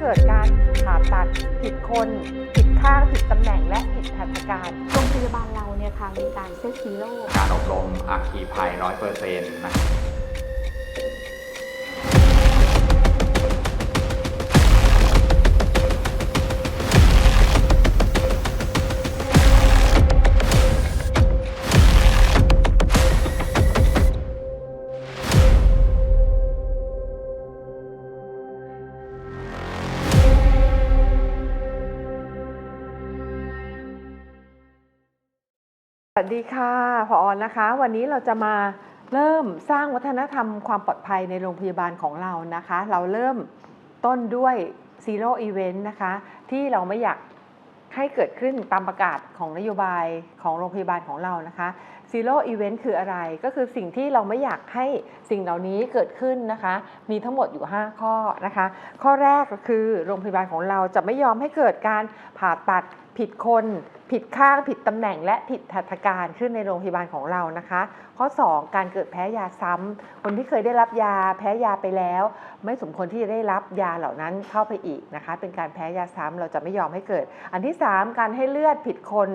เกิดการผ่าตัดผิดคน ผิดข้างผิดตำแหน่งและผิดหัตถการโรงพยาบาลเราเนี่ยค่ะมีการเซตซีโร่การอบรมอัคคีภัยร้อยเปอร์เซ็นต์นะ สวัสดีค่ะพออนะคะ วันนี้เราจะมาเริ่มสร้างวัฒนธรรมความปลอดภัยในโรงพยาบาลของเรานะคะ เราเริ่มต้นด้วย Zero Event นะคะ ที่เราไม่อยากให้เกิดขึ้นตามประกาศของนโยบายของโรงพยาบาลของเรานะคะ Zero Event คืออะไรก็คือสิ่งที่เราไม่อยากให้สิ่งเหล่านี้เกิดขึ้นนะคะ มีทั้งหมดอยู่ 5 ข้อนะคะ ข้อแรกก็คือโรงพยาบาลของเราจะไม่ยอมให้เกิดการผ่าตัด ผิดคน ผิดข้าง ผิดตำแหน่ง และผิดหัตการขึ้นในโรงพยาบาลของเรานะคะ ข้อ 2 การเกิดแพ้ยาซ้ำ คนที่เคยได้รับยาแพ้ยาไปแล้ว ไม่สมควรที่จะได้รับยาเหล่านั้นเข้าไปอีกนะคะ เป็นการแพ้ยาซ้ำเราจะไม่ยอมให้เกิด อันที่ 3 การให้เลือดผิดคน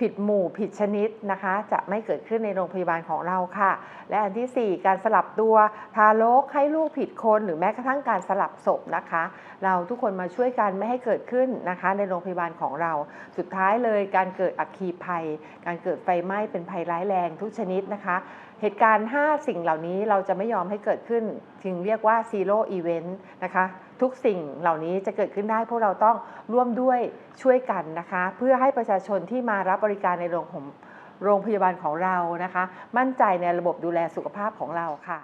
ผิดหมู่ ผิดชนิดนะคะ จะไม่เกิดขึ้นในโรงพยาบาลของเราค่ะ และอันทีสี่4 การสลับตัวทารกให้ลูกผิดคน หรือแม้กระทั่งการสลับศพนะคะ เราทุกคนมาช่วยกันไม่ให้เกิดขึ้นนะคะ ในโรงพยาบาลของเราสุดท้ายเลยการเกิดอัคคีภัย การเกิดไฟไหม้เป็นภัยร้ายแรงทุกชนิดนะคะ เหตุการณ์ 5 สิ่งเหล่านี้เราจะไม่ยอมให้เกิดขึ้นจึงเรียกว่า zero event นะคะทุกสิ่งเหล่านี้จะเกิดขึ้นได้พวกเราต้องร่วมด้วยช่วยกันนะคะ เพื่อให้ประชาชนที่มารับบริการในโรงผมโรงพยาบาลของเรานะคะ มั่นใจในระบบดูแลสุขภาพของเราค่ะ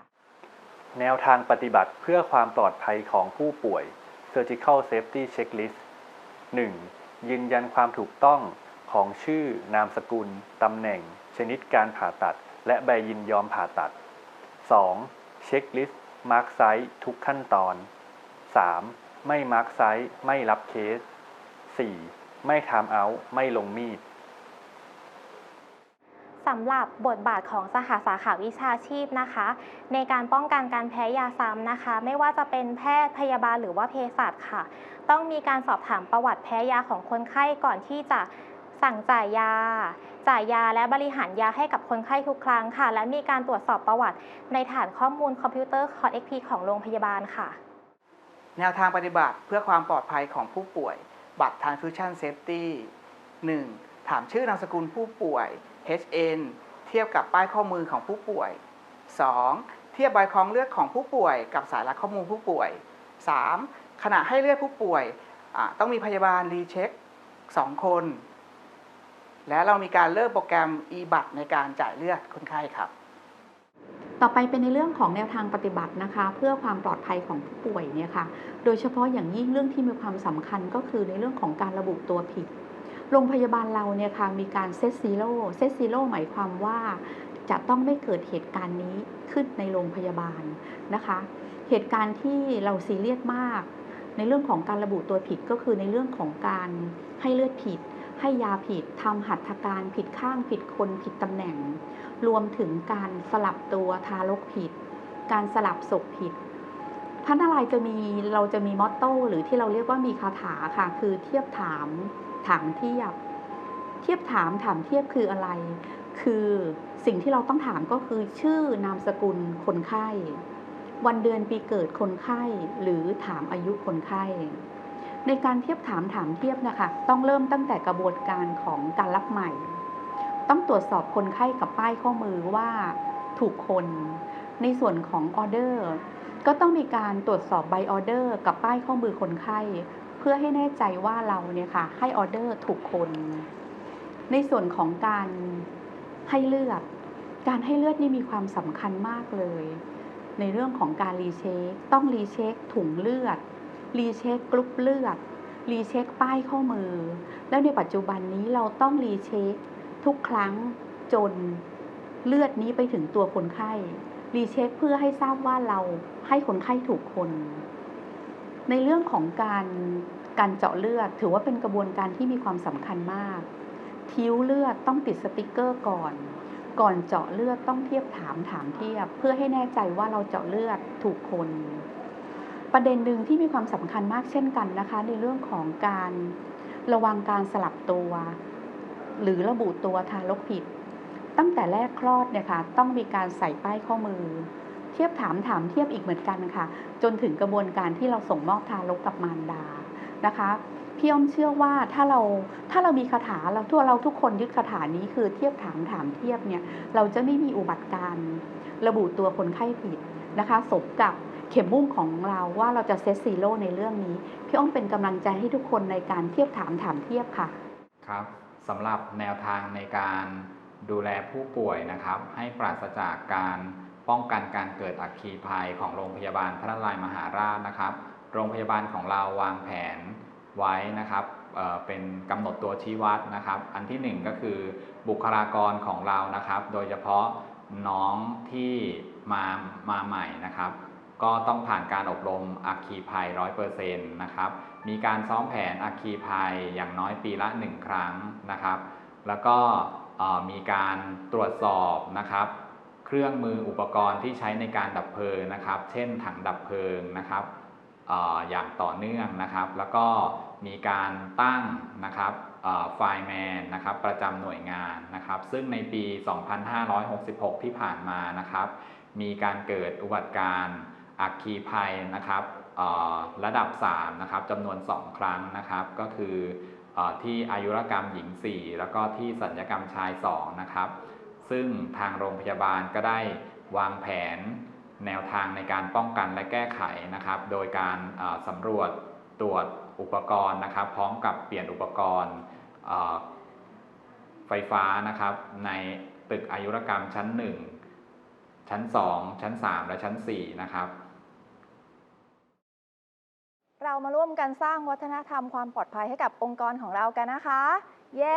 แนวทางปฏิบัติเพื่อความปลอดภัยของผู้ป่วย Surgical Safety Checklist 1. ยืนยันความถูกต้องของชื่อนามสกุล ตำแหน่ง ชนิดการผ่าตัด และใบยินยอมผ่าตัด 2. เช็คลิสต์มาร์คไซต์ทุกขั้นตอน 3. ไม่มาร์คไซต์ไม่รับเคส 4. ไม่ทามเอาท์ไม่ลงมีด สำหรับบทบาทของสหสาขาวิชาชีพนะคะ ในการป้องกันการแพ้ยาซ้ำนะคะ ไม่ว่าจะเป็นแพทย์พยาบาลหรือว่าเภสัชค่ะ ต้องมีการสอบถามประวัติแพ้ยาของคนไข้ก่อนที่จะสั่งจ่ายยา จ่ายยาและบริหารยาให้กับคนไข้ทุกครั้งค่ะ และมีการตรวจสอบประวัติในฐานข้อมูลคอมพิวเตอร์คอร์ XP ของโรงพยาบาลค่ะ แนวทางปฏิบัติเพื่อความปลอดภัยของผู้ป่วย บัตร Transfusion Safety 1. ถามชื่อนามสกุลผู้ป่วย HN เทียบกับป้ายข้อมือของผู้ป่วย 2. เทียบใบคล้องเลือดของผู้ป่วย กับสายรัดข้อมูลผู้ป่วย 3. ขณะให้เลือดผู้ป่วยต้องมีพยาบาลรีเช็ค 2 คน และเรามีการเริ่มโปรแกรม e- บัตรในการจ่ายเลือดคนไข้ครับ ต่อไปเป็นในเรื่องของแนวทางปฏิบัตินะคะ เพื่อความปลอดภัยของผู้ป่วยเนี่ยค่ะ โดยเฉพาะอย่างยิ่งเรื่องที่มีความสำคัญก็คือในเรื่องของการระบุตัวผิด โรงพยาบาลเราเนี่ยค่ะมีการเซตซีโร่เซตซีโร่หมายความว่าจะต้องไม่เกิดเหตุการณ์นี้ขึ้นในโรงพยาบาลนะคะ เหตุการณ์ที่เราซีเรียสมาก ในเรื่องของการระบุตัวผิดก็คือในเรื่องของการให้เลือดผิด ให้ยาผิดทำหัตถการผิดข้างผิดคนผิดตำแหน่ง รวมถึงการสลับตัวทารกผิด การสลับศพผิดพระนารายจะมีเราจะมีมอตโต้หรือที่เราเรียกว่ามีคาถาค่ะ คือเทียบถาม ถามเทียบ เทียบถามถามเทียบคืออะไร คือสิ่งที่เราต้องถามก็คือชื่อนามสกุลคนไข้ วันเดือนปีเกิดคนไข้ หรือถามอายุคนไข้ ในการเทียบถามถามเทียบนะคะต้องเริ่มตั้งแต่กระบวนการของการรับใหม่ ต้องตรวจสอบคนไข้กับป้ายข้อมือว่าถูกคน ในส่วนของออเดอร์ก็ต้องมีการตรวจสอบใบออเดอร์กับป้ายข้อมือคนไข้ พื่อให้แน่ใจว่าเราเนี่ยค่ะให้ออเดอร์ถูกคน ในส่วนของการให้เลือด การให้เลือดนี่มีความสำคัญมากเลย ในเรื่องของการรีเช็ค ต้องรีเช็คถุงเลือด รีเช็คกรุ๊ปเลือด รีเช็คป้ายข้อมือ แล้วในปัจจุบันนี้เราต้องรีเช็คทุกครั้งจนเลือดนี้ไปถึงตัวคนไข้ รีเช็คเพื่อให้ทราบว่าเราให้คนไข้ถูกคน ในเรื่องของการการเจาะเลือด ถือว่าเป็นกระบวนการที่มีความสำคัญมาก ทิ้วเลือดต้องติดสติกเกอร์ก่อน ก่อนเจาะเลือดต้องเทียบถามถามเทียบ เพื่อให้แน่ใจว่าเราเจาะเลือดถูกคน ประเด็นหนึ่งที่มีความสำคัญมากเช่นกันนะคะ ในเรื่องของการระวังการสลับตัว หรือระบุตัวทารกผิด ตั้งแต่แรกคลอดเนี่ยค่ะต้องมีการใส่ป้ายข้อมือ เทียบถามถามเทียบอีกเหมือนกันค่ะ จนถึงกระบวนการที่เราส่งมอบทารกกับมารดานะคะพี่อ้อมเชื่อว่าถ้าเราถ้าเรามีคาถาเราทั่วเราทุกคนยึดคาถานี้คือเทียบถามถามเทียบเนี่ยเราจะไม่มีอุบัติการณ์ระบุตัวคนไข้ผิดนะคะสมกับเข็มมุ่งของเราว่าเราจะเซตซีโร่ในเรื่องนี้ พี่อ้อมเป็นกำลังใจให้ทุกคนในการเทียบถามถามเทียบค่ะครับสำหรับแนวทางในการดูแลผู้ป่วยนะครับ ให้ปราศจากการ ป้องกันการเกิดอัคคีภัยของโรงพยาบาลพระนารายมหาราชนะครับ โรงพยาบาลของเราวางแผนไว้นะครับเเป็นกำหนดตัวชี้วัดนะครับ อันที่หนึ่งก็คือบุคลากรของเรานะครับ โดยเฉพาะน้องที่มามาใหม่นะครับ ก็ต้องผ่านการอบรมอัคคีภัย100%นนะครับ มีการซ้อมแผนอัคคีภัยอย่างน้อยปีละ 1 ครั้งนะครับ แล้วก็มีการตรวจสอบนะครับ เครื่องมืออุปกรณ์ที่ใช้ในการดับเพลิงนะครับ เช่นถังดับเพลิงนะครับออย่างต่อเนื่องนะครับ แล้วก็มีการตั้งนะครับไฟแมนนะครับประจำหน่วยงานนะครับ ซึ่งในปี 2566 ที่ผ่านมานะครับ มีการเกิดอุบัติการณ์อัคคีภัยนะครับระดับ3นะครับจำนวน 2 ครั้งนะครับ ก็คืออที่อายุรกรรมหญิง 4 แล้วก็ที่สัญญกรรมชาย 2 นะครับ ซึ่งทางโรงพยาบาลก็ได้วางแผนแนวทางในการป้องกันและแก้ไขนะครับ โดยการสำรวจตรวจอุปกรณ์นะครับ พร้อมกับเปลี่ยนอุปกรณ์ไฟฟ้านะครับ ในตึกอายุรกรรมชั้น 1 ชั้น 2 ชั้น 3 และชั้น 4 นะครับเรามาร่วมกันสร้างวัฒนธรรมความปลอดภัยให้กับองค์กรของเรากันนะคะ เย้